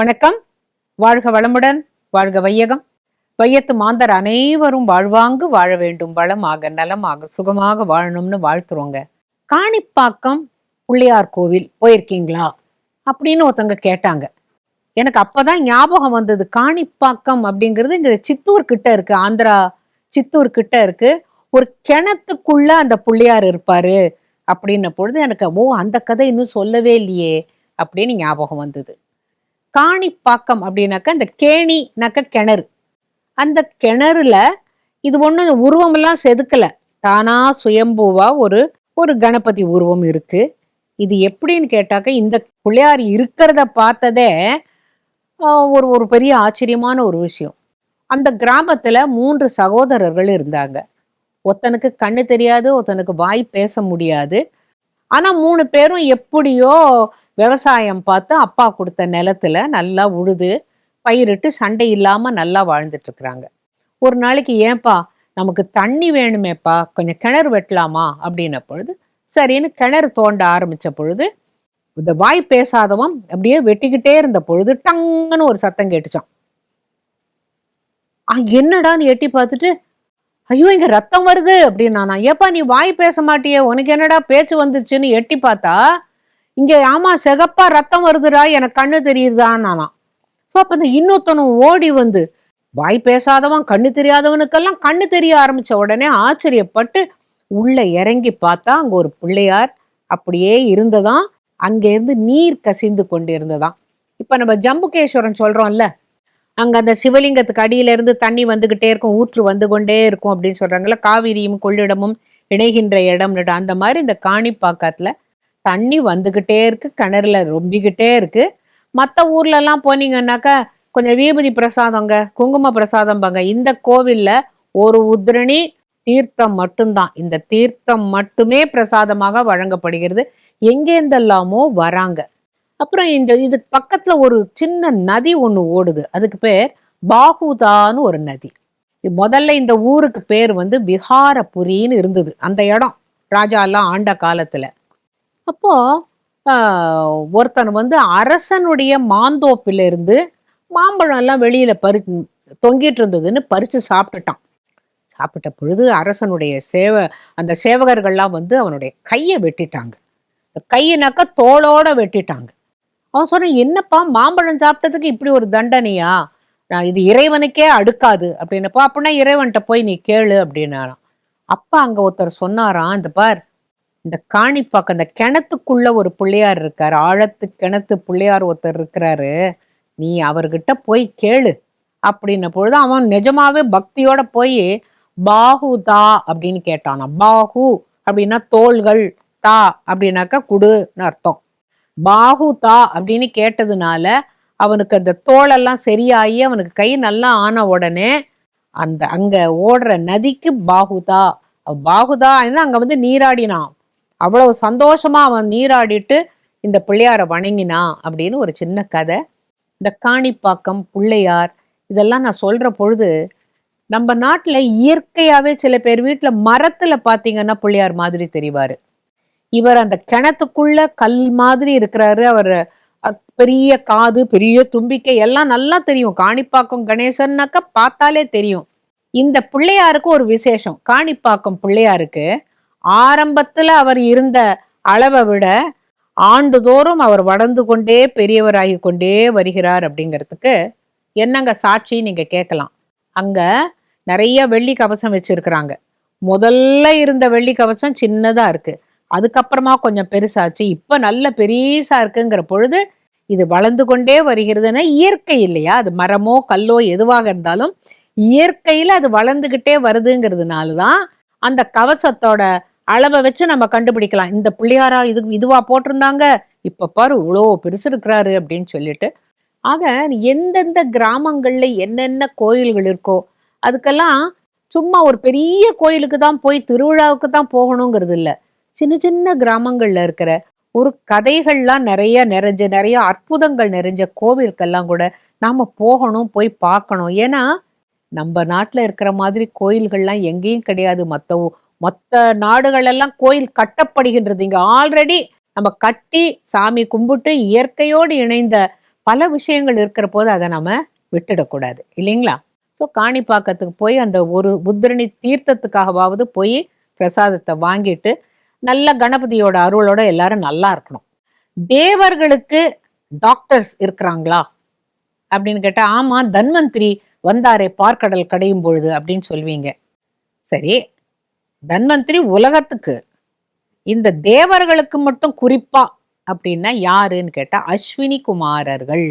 வணக்கம். வாழ்க வளமுடன் வாழ்க வையகம். வையத்து மாந்தர் அனைவரும் வாழ்வாங்கு வாழ வேண்டும். வளமாக நலமாக சுகமாக வாழணும்னு வாழ்த்துறோங்க. காணிப்பாக்கம் பிள்ளையார் கோவில் போயிருக்கீங்களா? அப்படின்னு ஒருத்தங்க கேட்டாங்க. எனக்கு அப்பதான் ஞாபகம் வந்தது காணிப்பாக்கம் அப்படிங்கிறது இங்க சித்தூர் கிட்ட இருக்கு. ஆந்திரா சித்தூர் கிட்ட இருக்கு. ஒரு கிணத்துக்குள்ள அந்த பிள்ளையார் இருப்பாரு அப்படின்ன பொழுது எனக்கு ஓ அந்த கதை இன்னும் சொல்லவே இல்லையே அப்படின்னு ஞாபகம் வந்தது. காணிப்பாக்கம் அப்படின்னாக்கா இந்த கேணினாக்க கிணறு. அந்த கிணறுல இது ஒண்ணு உருவமெல்லாம் செதுக்கல. தானா சுயம்பூவா ஒரு ஒரு கணபதி உருவம் இருக்கு. இது எப்படின்னு கேட்டாக்க இந்த பிள்ளையார் இருக்கிறத பார்த்ததே ஒரு ஒரு பெரிய ஆச்சரியமான ஒரு விஷயம். அந்த கிராமத்துல மூன்று சகோதரர்கள் இருந்தாங்க. ஒருத்தனுக்கு கண்ணு தெரியாது ஒருத்தனுக்கு வாய் பேச முடியாது. ஆனா மூணு பேரும் எப்படியோ விவசாயம் பார்த்து அப்பா கொடுத்த நிலத்துல நல்லா உழுது பயிரிட்டு சண்டை இல்லாம நல்லா வாழ்ந்துட்டு இருக்கிறாங்க ஒரு நாளைக்கு ஏன்பா நமக்கு தண்ணி வேணுமேப்பா கொஞ்சம் கிணறு வெட்டலாமா? அப்படின்ன பொழுது சரின்னு கிணறு தோண்ட ஆரம்பிச்ச பொழுது இந்த வாய் பேசாதவன் அப்படியே வெட்டிக்கிட்டே இருந்த பொழுது டங்குன்னு ஒரு சத்தம் கேட்டுச்சான். என்னடான்னு எட்டி பார்த்துட்டு ஐயோ இங்க ரத்தம் வருது அப்படின்னா ஏப்பா நீ வாய் பேச மாட்டியே உனக்கு என்னடா பேச்சு வந்துருச்சுன்னு எட்டி பார்த்தா இங்கே ஆமா சிகப்பா ரத்தம் வருதுடா எனக்கு கண்ணு தெரியுதுதான் ஸோ அப்போ இந்த இன்னொத்தனும் ஓடி வந்து வாய் பேசாதவன் கண்ணு தெரியாதவனுக்கெல்லாம் கண்ணு தெரிய ஆரம்பிச்ச உடனே ஆச்சரியப்பட்டு உள்ள இறங்கி பார்த்தா அங்க ஒரு பிள்ளையார் அப்படியே இருந்ததாம் அங்கேருந்து நீர் கசிந்து கொண்டு இருந்ததாம் இப்போ நம்ம ஜம்புகேஸ்வரன் சொல்றோம்ல அங்க அந்த சிவலிங்கத்துக்கு அடியில இருந்து தண்ணி வந்துகிட்டே இருக்கும் ஊற்று வந்து கொண்டே இருக்கும் அப்படின்னு சொல்றாங்கல்ல காவிரியும் கொள்ளிடமும் இணைகின்ற இடம்னு அந்த மாதிரி இந்த காணிப்பாக்கத்துல தண்ணி வந்துக்கிட்டே இருக்கு கிணறுல ரொம்பிக்கிட்டே இருக்கு. மற்ற ஊர்லலாம் போனீங்கன்னாக்கா கொஞ்சம் வீபதி பிரசாதங்க குங்கும பிரசாதம் பாங்க இந்த கோவில்ல ஒரு உத்ரணி தீர்த்தம் மட்டும்தான். இந்த தீர்த்தம் மட்டுமே பிரசாதமாக வழங்கப்படுகிறது. எங்கேருந்தெல்லாமோ வராங்க. அப்புறம் இந்த இது பக்கத்துல ஒரு சின்ன நதி ஒன்று ஓடுது. அதுக்கு பேர் பாகுதான்னு ஒரு நதி. முதல்ல இந்த ஊருக்கு பேர் வந்து விஹாரபுரின்னு இருந்தது. அந்த இடம். ராஜா எல்லாம் ஆண்ட காலத்துல. அப்போ ஆஹ், ஒருத்தன் வந்து அரசனுடைய மாந்தோப்பில இருந்து மாம்பழம் எல்லாம் வெளியில பறி தொங்கிட்டு இருந்ததுன்னு பறிச்சு சாப்பிட்டுட்டான். சாப்பிட்ட பொழுது அரசனுடைய சேவ அந்த சேவகர்கள்லாம் வந்து அவனுடைய கையை வெட்டிட்டாங்க. இந்த கையினாக்கா தோளோட வெட்டிட்டாங்க. அவன் சொன்னான் என்னப்பா மாம்பழம் சாப்பிட்டதுக்கு இப்படி ஒரு தண்டனையா? நான் இது இறைவனுக்கே அடுக்காது. அப்படின்னப்பா அப்படின்னா இறைவன்கிட்ட போய் நீ கேளு அப்படின்னாராம். அப்பா அங்க ஒருத்தர் சொன்னாராம் இந்த பார் இந்த காணிப்பாக்கம் அந்த கிணத்துக்குள்ள ஒரு பிள்ளையார் இருக்காரு. ஆழத்து கிணத்து பிள்ளையார் ஒருத்தர் இருக்கிறாரு. நீ அவர்கிட்ட போய் கேளு. அப்படின்ன பொழுது அவன் நிஜமாவே பக்தியோட போய் பாகுதா அப்படின்னு கேட்டானா. பாகு அப்படின்னா தோள்கள் தா அப்படின்னாக்கா குடுன்னு அர்த்தம். பாகுதா அப்படின்னு கேட்டதுனால அவனுக்கு அந்த தோளெல்லாம் சரியாகி அவனுக்கு கை நல்லா ஆன உடனே அந்த அங்க ஓடுற நதிக்கு பாகுதா பாகுதா அங்க வந்து நீராடினான். அவ்வளவு சந்தோஷமா அவன் நீராடிட்டு இந்த பிள்ளையாரை வணங்கினான் அப்படின்னு ஒரு சின்ன கதை. இந்த காணிப்பாக்கம் பிள்ளையார் இதெல்லாம் நான் சொல்ற பொழுது நம்ம நாட்டில் இயற்கையாகவே சில பேர் வீட்டில் மரத்தில் பார்த்தீங்கன்னா பிள்ளையார் மாதிரி தெரிவார். இவர் அந்த கிணத்துக்குள்ள கல் மாதிரி இருக்கிறாரு. அவர் பெரிய காது பெரிய தும்பிக்கை எல்லாம் நல்லா தெரியும். காணிப்பாக்கம் கணேசன்னாக்கா பார்த்தாலே தெரியும். இந்த பிள்ளையாருக்கு ஒரு விசேஷம். காணிப்பாக்கம் பிள்ளையாருக்கு ஆரம்பத்துல அவர் இருந்த அளவை விட ஆண்டுதோறும் அவர் வளர்ந்து கொண்டே பெரியவராகி கொண்டே வருகிறார் அப்படிங்கிறதுக்கு என்னங்க சாட்சி நீங்க கேட்கலாம். அங்க நிறைய வெள்ளி கவசம் வச்சிருக்கிறாங்க. முதல்ல இருந்த வெள்ளி கவசம் சின்னதா இருக்கு. அதுக்கப்புறமா கொஞ்சம் பெருசாச்சு. இப்ப நல்ல பெருசா இருக்குங்கிற பொழுது இது வளர்ந்து கொண்டே வருகிறதுன்னா இயற்கை இல்லையா? அது மரமோ கல்லோ எதுவாக இருந்தாலும் இயற்கையில அது வளர்ந்துகிட்டே வருதுங்கிறதுனால தான் அந்த கவசத்தோட அளவை வச்சு நம்ம கண்டுபிடிக்கலாம். இந்த பிள்ளையாரா இது இதுவா போட்டிருந்தாங்க. இப்ப பாரு இவ்வளோ பெருசு இருக்கிறாரு அப்படின்னு சொல்லிட்டு. ஆக எந்தெந்த கிராமங்கள்ல என்னென்ன கோயில்கள் இருக்கோ அதுக்கெல்லாம் சும்மா ஒரு பெரிய கோயிலுக்கு தான் போய் திருவிழாவுக்கு தான் போகணுங்கிறது இல்ல. சின்ன சின்ன கிராமங்கள்ல இருக்கிற ஒரு கதைகள்லாம் நிறைய நிறைஞ்ச நிறைய அற்புதங்கள் நிறைஞ்ச கோவிலுக்கெல்லாம் கூட நாம போகணும் போய் பார்க்கணும். ஏன்னா நம்ம நாட்டுல இருக்கிற மாதிரி கோயில்கள்லாம் எங்கேயும் கிடையாது. மற்ற மற்ற மொத்த நாடுகள் எல்லாம் கோயில் கட்டப்படுகின்றது. இங்கே ஆல்ரெடி நம்ம கட்டி சாமி கும்பிட்டு இயற்கையோடு இணைந்த பல விஷயங்கள் இருக்கிற போது அதை நம்ம விட்டுடக்கூடாது. இல்லைங்களா? ஸோ காணிப்பாக்கத்துக்கு போய் அந்த ஒரு புத்திரணி தீர்த்தத்துக்காகவாவது போய் பிரசாதத்தை வாங்கிட்டு நல்ல கணபதியோட அருளோட எல்லாரும் நல்லா இருக்கணும். தேவர்களுக்கு டாக்டர்ஸ் இருக்கிறாங்களா? அப்படின்னு கேட்டால் ஆமாம் தன்வந்திரி வந்தாரே பார்க்கடல் கடையும் பொழுது அப்படின்னு சொல்வீங்க. சரி தன்வந்திரி உலகத்துக்கு இந்த தேவர்களுக்கு மட்டும் குறிப்பா அப்படின்னா யாருன்னு கேட்டா அஸ்வினி குமாரர்கள்.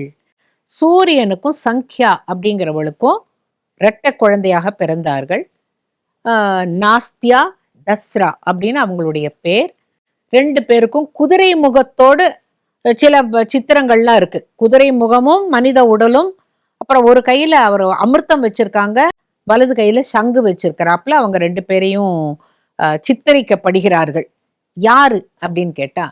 சூரியனுக்கும் சங்கியா அப்படிங்கிறவளுக்கும் இரட்டை குழந்தையாக பிறந்தார்கள். ஆஹ் நாஸ்தியா தஸ்ரா அப்படின்னு அவங்களுடைய பேர். ரெண்டு பேருக்கும் குதிரை முகத்தோடு சில சித்திரங்கள்லாம் இருக்கு. குதிரை முகமும் மனித உடலும் அப்புறம் ஒரு கையில அவர் அமிர்தம் வச்சிருக்காங்க. வலது கையில சங்கு வச்சிருக்கிறாப்புல அவங்க ரெண்டு பேரையும் சித்தரிக்கப்படுகிறார்கள். யாரு? அப்படின்னு கேட்டா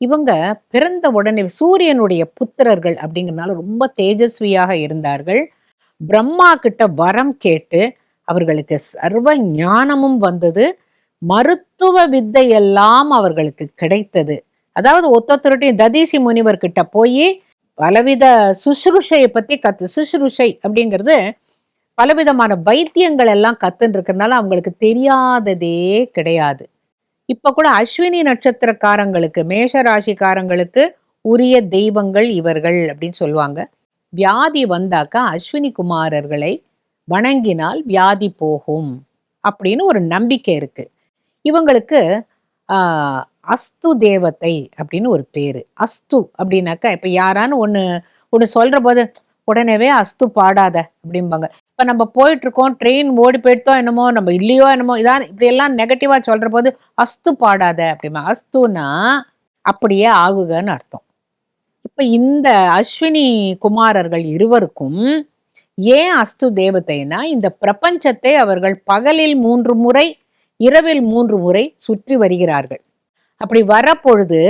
இவங்க பிறந்த உடனே சூரியனுடைய புத்திரர்கள் அப்படிங்கறதுனால ரொம்ப தேஜஸ்வியாக இருந்தார்கள். பிரம்மா கிட்ட வரம் கேட்டு அவர்களுக்கு சர்வ ஞானமும் வந்தது. மருத்துவ வித்தை எல்லாம் அவர்களுக்கு கிடைத்தது. அதாவது ஒத்தொத்தருட்டையும் ததீசி முனிவர் கிட்ட போய் பலவித சுஷ்ருஷையை பத்தி கத்து சுஷ்ருஷை அப்படிங்கிறது பலவிதமான வைத்தியங்கள் எல்லாம் கத்துன்னு இருக்கிறதுனால அவங்களுக்கு தெரியாததே கிடையாது. இப்ப கூட அஸ்வினி நட்சத்திரக்காரங்களுக்கு மேஷ ராசிக்காரங்களுக்கு உரிய தெய்வங்கள் இவர்கள் அப்படின்னு சொல்லுவாங்க. வியாதி வந்தாக்கா அஸ்வினி குமாரர்களை வணங்கினால் வியாதி போகும் அப்படின்னு ஒரு நம்பிக்கை இருக்கு. இவங்களுக்கு ஆஹ், அஸ்து தேவத்தை அப்படின்னு ஒரு பேரு. அஸ்து அப்படின்னாக்கா இப்ப யாரான்னு ஒண்ணு ஒண்ணு சொல்ற போது உடனேவே அஸ்து பாடாத அப்படிம்பாங்க. இப்ப நம்ம போயிட்டு இருக்கோம் ட்ரெயின் ஓடி போயிட்டோ என்னமோ நம்ம இல்லையோ என்னமோ இதான் இப்படி எல்லாம் நெகட்டிவா சொல்ற போது அஸ்து பாடாத அப்படிமா. அஸ்துனா அப்படியே ஆகுகன்னு அர்த்தம். இப்ப இந்த அஸ்வினி குமாரர்கள் இருவருக்கும் ஏன் அஸ்து தேவதைனா இந்த பிரபஞ்சத்தை அவர்கள் பகலில் மூன்று முறை இரவில் மூன்று முறை சுற்றி வருகிறார்கள். அப்படி வரப்பொழுது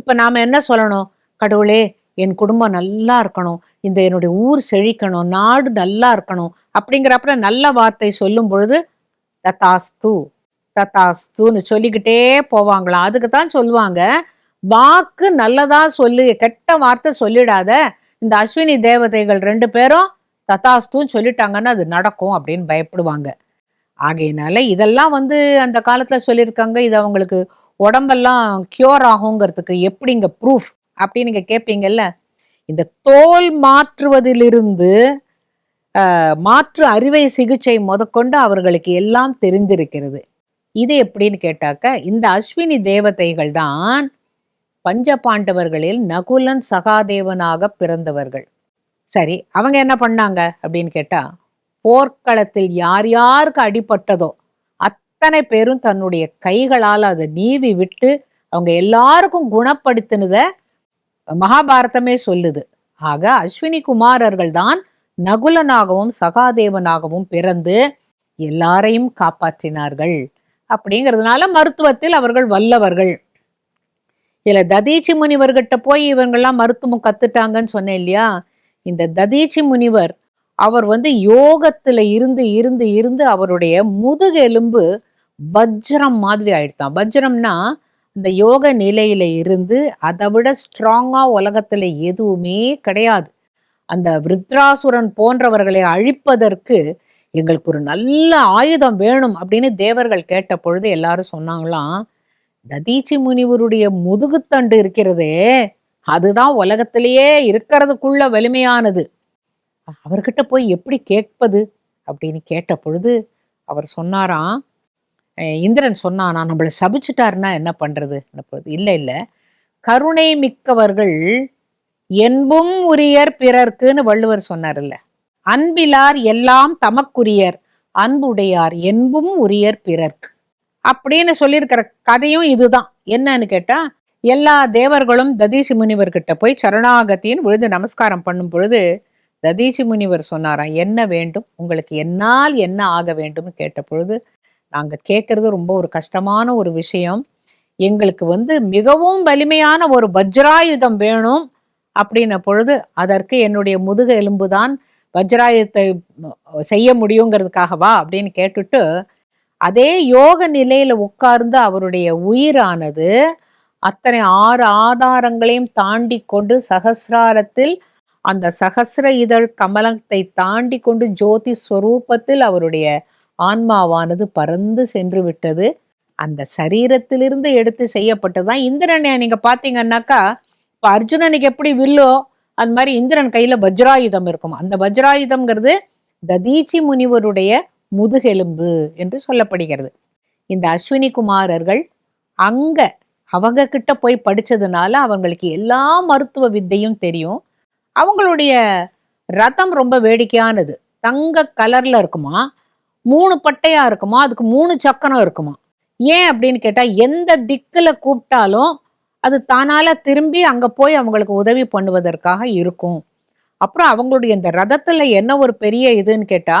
இப்ப நாம என்ன சொல்லணும்? கடவுளே என் குடும்பம் நல்லா இருக்கணும். இந்த என்னுடைய ஊர் செழிக்கணும். நாடு நல்லா இருக்கணும். அப்படிங்கிறப்ப நல்ல வார்த்தை சொல்லும் பொழுது ததாஸ்து ததாஸ்துன்னு சொல்லிக்கிட்டே போவாங்களாம் அதுக்கு தான் சொல்லுவாங்க வாக்கு நல்லதா சொல்லு கெட்ட வார்த்தை சொல்லிடாத. இந்த அஸ்வினி தேவதைகள் ரெண்டு பேரும் ததாஸ்துன்னு சொல்லிட்டாங்கன்னா அது நடக்கும் அப்படின்னு பயப்படுவாங்க. ஆகையினால இதெல்லாம் வந்து அந்த காலத்துல சொல்லியிருக்காங்க இது அவங்களுக்கு உடம்பெல்லாம் கியூர் ஆகுங்கிறதுக்கு எப்படிங்க ப்ரூஃப் அப்படின்னு நீங்க கேட்பீங்கல்ல இந்த தோல் மாற்றுவதிலிருந்து மாற்று அறுவை சிகிச்சை முதற்கொண்டு அவர்களுக்கு எல்லாம் தெரிந்திருக்கிறது. இது எப்படின்னு கேட்டாக்க இந்த அஸ்வினி தேவதைகள் தான் பஞ்ச பாண்டவர்களில் நகுலன் சகாதேவனாக பிறந்தவர்கள். சரி அவங்க என்ன பண்ணாங்க அப்படின்னு கேட்டா போர்க்களத்தில் யார் யாருக்கு அடிபட்டதோ அத்தனை பேரும் தன்னுடைய கைகளால் அதை நீவி விட்டு அவங்க எல்லாருக்கும் குணப்படுத்தினத மகாபாரதமே சொல்லுது. ஆக அஸ்வினி குமாரர்கள் தான் நகுலனாகவும் சகாதேவனாகவும் பிறந்து எல்லாரையும் காப்பாற்றினார்கள். அப்படிங்கிறதுனால மருத்துவத்தில் அவர்கள் வல்லவர்கள். இல்ல ததீச்சி முனிவர்கிட்ட போய் இவங்கெல்லாம் மருத்துவம் கத்துட்டாங்கன்னு சொன்னேன் இல்லையா? இந்த ததீச்சி முனிவர் அவர் வந்து யோகத்துல இருந்து இருந்து இருந்து அவருடைய முதுகெலும்பு வஜ்ரம் மாதிரி ஆயிடுதான். வஜ்ரம்னா இந்த யோக நிலையில இருந்து அதை விட ஸ்ட்ராங்கா உலகத்துல எதுவுமே கிடையாது. அந்த விருத்ராசுரன் போன்றவர்களை அழிப்பதற்கு எங்களுக்கு ஒரு நல்ல ஆயுதம் வேணும் அப்படின்னு தேவர்கள் கேட்ட பொழுது எல்லாரும் சொன்னாங்களாம் ததீச்சி முனிவருடைய முதுகுத்தண்டு இருக்கிறதே அதுதான் உலகத்திலேயே இருக்கிறதுக்குள்ள வலிமையானது. அவர்கிட்ட போய் எப்படி கேட்பது அப்படின்னு கேட்ட பொழுது அவர் சொன்னாராம் இந்திரன் சொன்னானா நம்மளை சபிச்சிட்டாருன்னா என்ன பண்றது? இல்லை இல்லை. கருணை மிக்கவர்கள் என்பும் உரியர் பிறர்க்குன்னு வள்ளுவர் சொன்னார்ல அன்பிலார் எல்லாம் தமக்குரியர் அன்புடையார் என்பும் உரியர் பிறர்க்கு. அப்படின்னு சொல்லியிருக்கிற கதையும் இதுதான். என்னன்னு கேட்டா எல்லா தேவர்களும் ததீசி முனிவர்கிட்ட போய் சரணாகத்தின்னு விழுந்து நமஸ்காரம் பண்ணும் பொழுது ததீசி முனிவர் சொன்னாராம் என்ன வேண்டும்? உங்களுக்கு என்னால் என்ன ஆக வேண்டும்னு கேட்ட பொழுது நாங்கள் கேட்கறது ரொம்ப ஒரு கஷ்டமான ஒரு விஷயம். எங்களுக்கு வந்து மிகவும் வலிமையான ஒரு வஜ்ராயுதம் வேணும். அப்படின்ன பொழுது அதற்கு என்னுடைய முதுக எலும்பு தான் வஜ்ராயத்தை செய்ய முடியுங்கிறதுக்காகவா அப்படின்னு கேட்டுட்டு அதே யோக நிலையில உட்கார்ந்து அவருடைய உயிரானது அத்தனை ஆறு ஆதாரங்களையும் தாண்டி கொண்டு சகசிராரத்தில் அந்த சகசிர இதழ் கமலத்தை தாண்டி கொண்டு ஜோதி ஸ்வரூபத்தில் அவருடைய ஆன்மாவானது பறந்து சென்று விட்டது. அந்த சரீரத்திலிருந்து எடுத்து செய்யப்பட்டதுதான் இந்திரனை. நீங்க பாத்தீங்கன்னாக்கா இப்போ அர்ஜுனனுக்கு எப்படி வில்லோ? அந்த மாதிரி இந்திரன் கையில வஜ்ராயுதம் இருக்கும். அந்த வஜ்ராயுதம்ங்கிறது ததீச்சி முனிவருடைய முதுகெலும்பு என்று சொல்லப்படுகிறது. இந்த அஸ்வினி குமாரர்கள் அங்க அவங்க கிட்ட போய் படிச்சதுனால அவங்களுக்கு எல்லா மருத்துவ வித்தையும் தெரியும். அவங்களுடைய ரதம் ரொம்ப வேடிக்கையானது. தங்க கலர்ல இருக்குமா? மூணு பட்டையா இருக்குமா? அதுக்கு மூணு சக்கரம் இருக்குமா? ஏன் அப்படின்னு கேட்டா எந்த திக்குல கூப்பிட்டாலும் அது தானால திரும்பி அங்க போய் அவங்களுக்கு உதவி பண்ணுவதற்காக இருக்கும். அப்புறம் அவங்களுடைய இந்த ரதத்துல என்ன ஒரு பெரிய இதுன்னு கேட்டா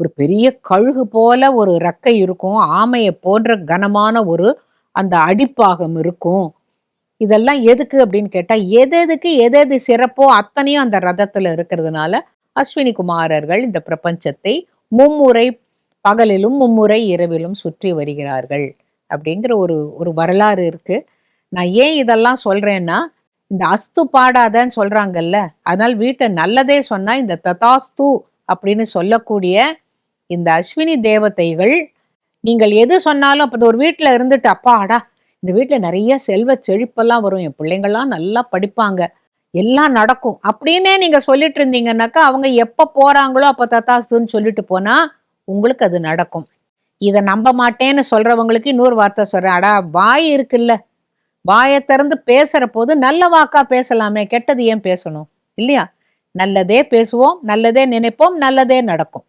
ஒரு பெரிய கழுகு போல ஒரு ரெக்கை இருக்கும். ஆமையை போன்ற கனமான ஒரு அந்த அடிப்பாகம் இருக்கும். இதெல்லாம் எதுக்கு அப்படின்னு கேட்டா எதெதுக்கு எதெது சிறப்போ அத்தனையும் அந்த ரதத்துல இருக்கிறதுனால அஸ்வினி குமாரர்கள் இந்த பிரபஞ்சத்தை மும்முறை பகலிலும் மும்முறை இரவிலும் சுற்றி வருகிறார்கள். அப்படிங்கிற ஒரு ஒரு வரலாறு இருக்குது நான் ஏன் இதெல்லாம் சொல்றேன்னா இந்த அஸ்து பாடாதன்னு சொல்றாங்கல்ல அதனால் வீட்டை நல்லதே சொன்னா இந்த ததாஸ்து அப்படின்னு சொல்லக்கூடிய இந்த அஸ்வினி தேவதைகள் நீங்கள் எது சொன்னாலும் அப்போ ஒரு வீட்டில் இருந்துட்டு அப்பாடா இந்த வீட்டில் நிறைய செல்வ செழிப்பெல்லாம் வரும் என் பிள்ளைங்கள்லாம் நல்லா படிப்பாங்க எல்லாம் நடக்கும் அப்படின்னே நீங்க சொல்லிட்டு இருந்தீங்கன்னாக்கா அவங்க எப்ப போறாங்களோ அப்ப தத்தாஸ்துன்னு சொல்லிட்டு போனா உங்களுக்கு அது நடக்கும். இதை நம்ப மாட்டேன்னு சொல்றவங்களுக்கு இன்னொரு வார்த்தை சொல்றேன். அடா வாய் இருக்குல்ல வாயை திறந்து பேசுற போது நல்ல வாக்கா பேசலாமே கெட்டது ஏன் பேசணும்? இல்லையா? நல்லதே பேசுவோம் நல்லதே நினைப்போம் நல்லதே நடக்கும்.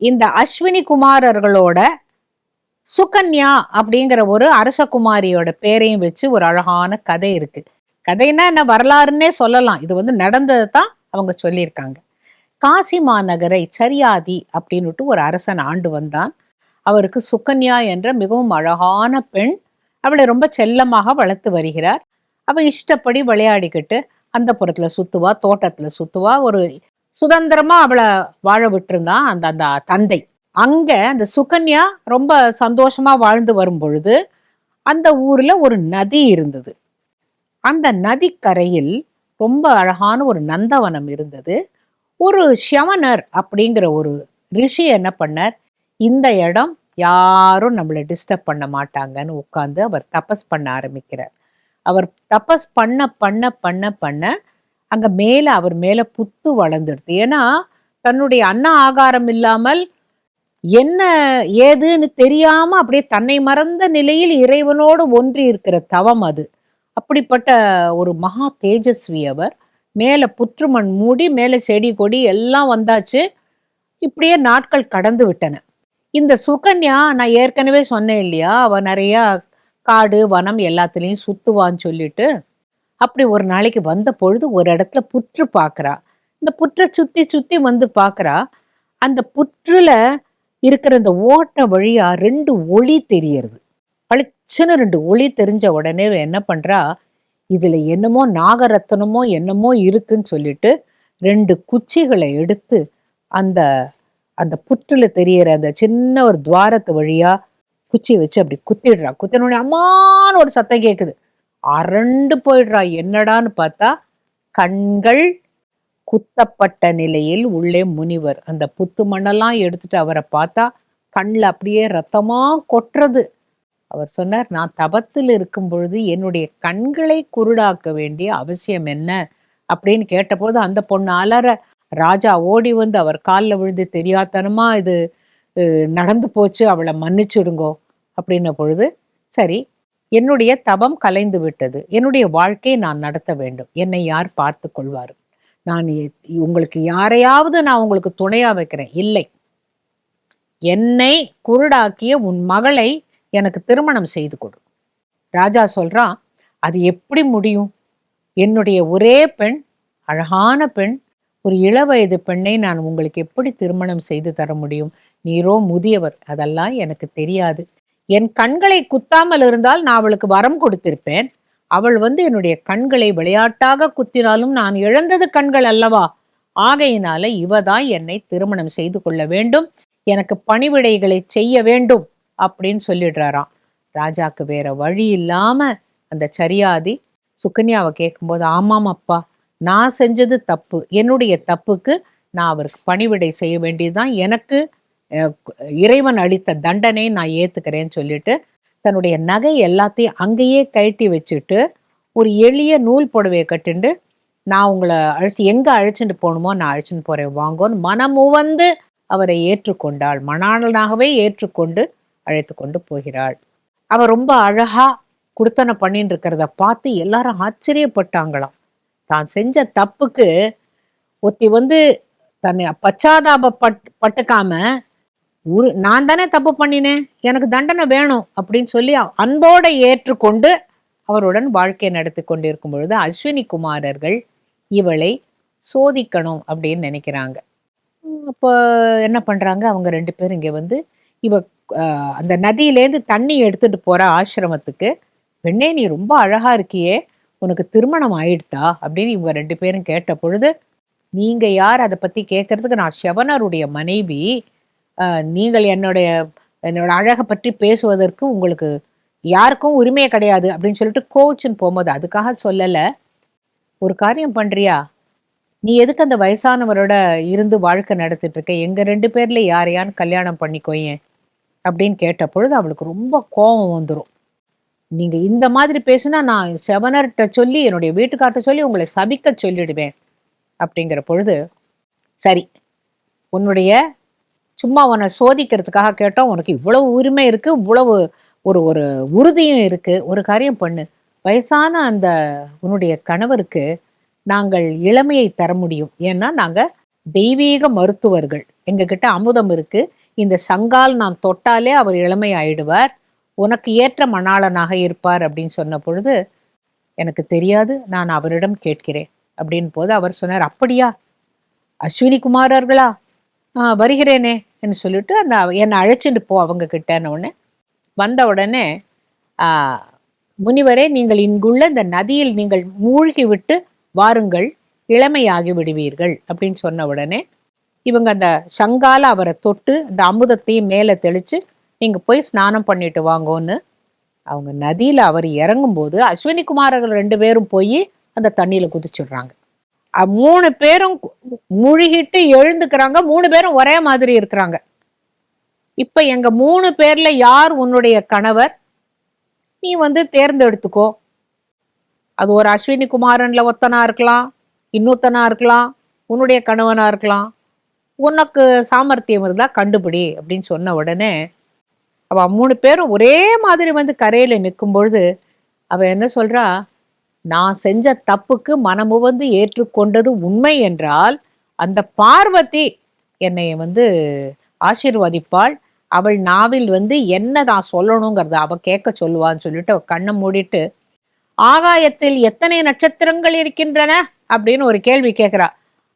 இந்த அஸ்வினி குமாரர்களோட சுகன்யா அப்படிங்கிற ஒரு அரசகுமாரியோட பேரையும் வச்சு ஒரு அழகான கதை இருக்கு. கதைன்னா என்ன? வரலாறுன்னே சொல்லலாம். இது வந்து நடந்ததை தான் அவங்க சொல்லியிருக்காங்க. காசி மாநகரை சரியாதி அப்படின்னுட்டு ஒரு அரசன் ஆண்டு வந்தான். அவருக்கு சுகன்யா என்ற மிகவும் அழகான பெண் அவளை ரொம்ப செல்லமாக வளர்த்து வருகிறார். அவள் இஷ்டப்படி விளையாடிக்கிட்டு அந்த புறத்தில் சுற்றுவா தோட்டத்தில் சுற்றுவா ஒரு சுதந்திரமாக அவளை வாழ விட்டுருந்தான் அந்த அந்த தந்தை. அங்கே அந்த சுகன்யா ரொம்ப சந்தோஷமா வாழ்ந்து வரும் பொழுது அந்த ஊரில் ஒரு நதி இருந்தது. அந்த நதிக்கரையில் ரொம்ப அழகான ஒரு நந்தவனம் இருந்தது. ஒரு ஷவனர் அப்படிங்கிற ஒரு ரிஷி என்ன பண்ணார்? இந்த இடம் யாரும் நம்மளை டிஸ்டர்ப் பண்ண மாட்டாங்கன்னு உட்காந்து அவர் தபஸ் பண்ண ஆரம்பிக்கிறார். அவர் தபஸ் பண்ண பண்ண பண்ண பண்ண அங்கே மேலே அவர் மேலே புத்து வளர்ந்துடுது. ஏன்னா தன்னுடைய அன்ன ஆகாரம் இல்லாமல் என்ன ஏதுன்னு தெரியாம அப்படியே தன்னை மறந்த நிலையில் இறைவனோடு ஒன்றி இருக்கிற தவம் அது. அப்படிப்பட்ட ஒரு மகா தேஜஸ்வி அவர். மேலே புற்றுமண் மூடி மேலே செடி கொடி எல்லாம் வந்தாச்சு. இப்படியே நாட்கள் கடந்து விட்டன. இந்த சுகன்யா நான் ஏற்கனவே சொன்னேன் இல்லையா? அவ நிறைய காடு வனம் எல்லாத்துலேயும் சுத்துவான்னு சொல்லிட்டு அப்படி ஒரு நாளைக்கு வந்த பொழுது ஒரு இடத்துல புற்று பார்க்குறா இந்த புற்றை சுற்றி சுற்றி வந்து பார்க்கறா அந்த புற்றுல இருக்கிற இந்த ஓட்டை வழியா ரெண்டு ஒளி தெரியறது. பளிச்சுன்னு ரெண்டு ஒளி தெரிஞ்ச உடனே என்ன பண்ணுறா இதில் என்னமோ நாகரத்தனமோ என்னமோ இருக்குன்னு சொல்லிட்டு ரெண்டு குச்சிகளை எடுத்து அந்த அந்த புற்றுல தெரியற அந்த சின்ன ஒரு துவாரத்து வழியா குச்சி வச்சு அப்படி குத்திடுறா. குத்தினோடனே அம்மான்னு ஒரு சத்தம் கேட்குது அரண்டு போயிடுறா. என்னடான்னு பார்த்தா கண்கள் குத்தப்பட்ட நிலையில் உள்ளே முனிவர். அந்த புத்து மண்ணெல்லாம் எடுத்துட்டு அவரை பார்த்தா கண்ணில் அப்படியே ரத்தமா கொட்டுறது. அவர் சொன்னார் நான் தபத்தில் இருக்கும் பொழுது என்னுடைய கண்களை குருடாக்க வேண்டிய அவசியம் என்ன? அப்படின்னு கேட்டபோது அந்த பொண்ணு அலற ராஜா ஓடி வந்து அவர் காலில் விழுந்து தெரியாதனமா இது நடந்து போச்சு அவளை மன்னிச்சுடுங்கோ அப்படின்ன பொழுது சரி என்னுடைய தபம் கலைந்து விட்டது. என்னுடைய வாழ்க்கையை நான் நடத்த வேண்டும். என்னை யார் பார்த்து கொள்வார் நான் உங்களுக்கு யாரையாவது நான் உங்களுக்கு துணையா வைக்கிறேன். இல்லை. என்னை குருடாக்கிய உன் மகளை எனக்கு திருமணம் செய்து கொடு. ராஜா சொல்றான் அது எப்படி முடியும்? என்னுடைய ஒரே பெண் அழகான பெண் ஒரு இளவயது பெண்ணை நான் உங்களுக்கு எப்படி திருமணம் செய்து தர முடியும்? நீரோ முதியவர். அதெல்லாம் எனக்கு தெரியாது. என் கண்களை குத்தாமல் இருந்தால் நான் அவளுக்கு வரம் கொடுத்திருப்பேன். அவள் வந்து என்னுடைய கண்களை விளையாட்டாக குத்தினாலும் நான் இழந்தது கண்கள் அல்லவா? ஆகையினால இவதான் என்னை திருமணம் செய்து கொள்ள வேண்டும். எனக்கு பணிவிடைகளை செய்ய வேண்டும் அப்படின்னு சொல்லிடுறாராம். ராஜாக்கு வேற வழி இல்லாம அந்த சரியாதி சுக்கன்யாவை கேட்கும்போது ஆமாம் அப்பா நான் செஞ்சது தப்பு. என்னுடைய தப்புக்கு நான் அவருக்கு பணிவிடை செய்ய வேண்டியதுதான். எனக்கு இறைவன் அளித்த தண்டனை நான் ஏத்துக்கிறேன்னு சொல்லிட்டு தன்னுடைய நகை எல்லாத்தையும் அங்கேயே கழட்டி வச்சுட்டு ஒரு எளிய நூல் புடவையை கட்டுண்டு நான் உங்களை அழைச்சி எங்கே அழைச்சிட்டு போகணுமோ நான் அழைச்சிட்டு போகிறேன் வாங்கோன்னு மனமுவந்து அவரை ஏற்றுக்கொண்டாள். மணாளனாகவே ஏற்றுக்கொண்டு அழைத்து கொண்டு போகிறாள். அவள் ரொம்ப அழகாக குடுத்தனை பண்ணிட்டு இருக்கிறத பார்த்து எல்லாரும் ஆச்சரியப்பட்டாங்களாம். தான் செஞ்ச தப்புக்கு ஒத்தி வந்து தன்னை பச்சாதாபப்பட் பட்டுக்காம உரு நான் தானே தப்பு பண்ணினேன் எனக்கு தண்டனை வேணும் அப்படின்னு சொல்லி அன்போட ஏற்றுக்கொண்டு அவருடன் வாழ்க்கை நடத்தி கொண்டிருக்கும் பொழுது அஸ்வினி குமாரர்கள் இவளை சோதிக்கணும் அப்படின்னு நினைக்கிறாங்க. உம் அப்போ என்ன பண்றாங்க? அவங்க ரெண்டு பேரும் இங்க வந்து இவ ஆஹ், அந்த நதியிலேருந்து தண்ணி எடுத்துட்டு போற ஆசிரமத்துக்கு பெண்ணே நீ ரொம்ப அழகா இருக்கியே உனக்கு திருமணம் ஆயிடுதா? அப்படின்னு இவங்க ரெண்டு பேரும் கேட்ட பொழுது நீங்க யார்? அதை பத்தி கேட்கறதுக்கு நான் செவனருடைய மனைவி. நீங்கள் என்னுடைய என்னோட அழகை பற்றி பேசுவதற்கு உங்களுக்கு யாருக்கும் உரிமையே கிடையாது அப்படின்னு சொல்லிட்டு கோச்சுன்னு போகும்போது அதுக்காக சொல்லலை. ஒரு காரியம் பண்றியா? நீ எதுக்கு அந்த வயசானவரோட இருந்து வாழ்க்கை நடத்திட்டு இருக்க? எங்க ரெண்டு பேர்ல யாரையான்னு கல்யாணம் பண்ணிக்கோயேன்? அப்படின்னு கேட்ட பொழுது அவளுக்கு ரொம்ப கோபம் வந்துடும் நீங்க இந்த மாதிரி பேசுனா நான் செவனர்கிட்ட சொல்லி என்னுடைய வீட்டுக்கார்ட்ட சொல்லி உங்களை சபிக்க சொல்லிடுவேன். அப்படிங்கிற பொழுது சரி உன்னுடைய சும்மா உன்னை சோதிக்கிறதுக்காக கேட்டோம் உனக்கு இவ்வளவு உரிமை இருக்கு இவ்வளவு ஒரு ஒரு உறுதியும் இருக்கு ஒரு காரியம் பண்ணு. வயசான அந்த உன்னுடைய கணவருக்கு நாங்கள் இளமையை தர முடியும். ஏன்னா நாங்க தெய்வீக மருத்துவர்கள். எங்ககிட்ட அமுதம் இருக்கு. இந்த சங்கால் நாம் தொட்டாலே அவர் இளமை ஆயிடுவார் உனக்கு ஏற்ற மணாளனாக இருப்பார் அப்படின்னு சொன்ன பொழுது எனக்கு தெரியாது நான் அவரிடம் கேட்கிறேன் அப்படின்னு போது அவர் சொன்னார் அப்படியா? அஸ்வினி குமாரர்களா ஆ வருகிறேனே என்று சொல்லிட்டு அந்த என்னை அழைச்சிட்டு போ அவங்க கிட்டன உடனே வந்த உடனே முனிவரே நீங்கள் இங்குள்ள இந்த நதியில் நீங்கள் மூழ்கி விட்டு வாருங்கள் இளமையாகி விடுவீர்கள் அப்படின்னு சொன்ன உடனே இவங்க அந்த சங்கால அவரை தொட்டு அந்த அமுதத்தையும் மேலே தெளித்து நீங்கள் போய் ஸ்நானம் பண்ணிட்டு வாங்கோன்னு அவங்க நதியில் அவர் இறங்கும்போது அஸ்வினி குமாரர்கள் ரெண்டு பேரும் போய் அந்த தண்ணியில் குதிச்சிடுறாங்க. மூணு பேரும் முழுகிட்டு எழுந்துக்கிறாங்க. மூணு பேரும் ஒரே மாதிரி இருக்கிறாங்க. இப்போ எங்கள் மூணு பேரில் யார் உன்னுடைய கணவர்? நீ வந்து தேர்ந்தெடுத்துக்கோ. அது ஒரு அஸ்வினி குமாரனில் ஒத்தனா இருக்கலாம் இன்னொத்தனா இருக்கலாம் உன்னுடைய கணவனாக இருக்கலாம். உனக்கு சாமர்த்தியம் இருந்தால் கண்டுபிடி அப்படின்னு சொன்ன உடனே அவ மூணு பேரும் ஒரே மாதிரி வந்து கரையில நிற்கும் பொழுது அவ என்ன சொல்றா? நான் செஞ்ச தப்புக்கு மனமுவந்து ஏற்றுக்கொண்டது உண்மை என்றால் அந்த பார்வதி என்னை வந்து ஆசீர்வதிப்பாள். அவள் நாவில் வந்து என்ன நான் சொல்லணுங்கிறத அவ கேட்க சொல்லுவான்னு சொல்லிட்டு அவ கண்ணை மூடிட்டு ஆகாயத்தில் எத்தனை நட்சத்திரங்கள் இருக்கின்றன? அப்படின்னு ஒரு கேள்வி கேட்கிறா.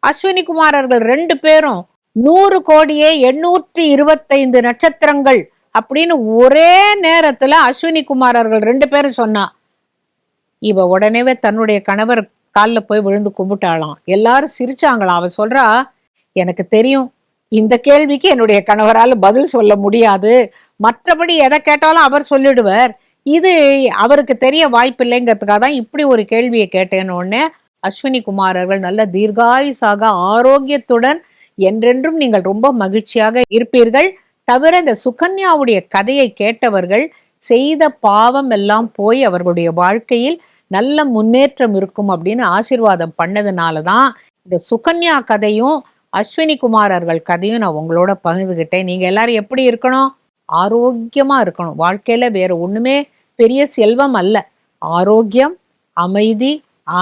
அஸ்வினி குமாரர்கள் ரெண்டு பேரும் நூறு கோடியே எண்ணூற்றி இருபத்தைந்து நட்சத்திரங்கள் அப்படின்னு ஒரே நேரத்துல அஸ்வினி குமாரர்கள் ரெண்டு பேரும் சொன்னா இவ உடனேவே தன்னுடைய கணவர் காலில் போய் விழுந்து கும்பிட்டாளாம். எல்லாரும் சிரிச்சாங்களாம். அவ சொல்றா எனக்கு தெரியும் இந்த கேள்விக்கு என்னுடைய கணவரால் பதில் சொல்ல முடியாது. மற்றபடி எதை கேட்டாலும் அவர் சொல்லிடுவார். இது அவருக்கு தெரிய வாய்ப்பில்லைங்கிறதுக்காக தான் இப்படி ஒரு கேள்வியை கேட்டேன்னு உடனே அஸ்வினி குமாரர்கள் நல்ல தீர்காயுசாக ஆரோக்கியத்துடன் என்றென்றும் நீங்கள் ரொம்ப மகிழ்ச்சியாக இருப்பீர்கள். தவிர இந்த சுகன்யாவுடைய கதையை கேட்டவர்கள் செய்த பாவம் எல்லாம் போய் அவர்களுடைய வாழ்க்கையில் நல்ல முன்னேற்றம் இருக்கும் அப்படின்னு ஆசீர்வாதம் பண்ணதுனால தான் இந்த சுகன்யா கதையும் அஸ்வினி குமாரர்கள் கதையும் நான் உங்களோட பகிர்ந்துக்கிட்டேன் நீங்கள் எல்லாரும் எப்படி இருக்கணும்? ஆரோக்கியமாக இருக்கணும். வாழ்க்கையில் வேறு ஒன்றுமே பெரிய செல்வம் அல்ல. ஆரோக்கியம் அமைதி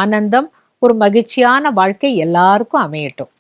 ஆனந்தம் ஒரு மகிழ்ச்சியான வாழ்க்கை எல்லாருக்கும் அமையட்டும்.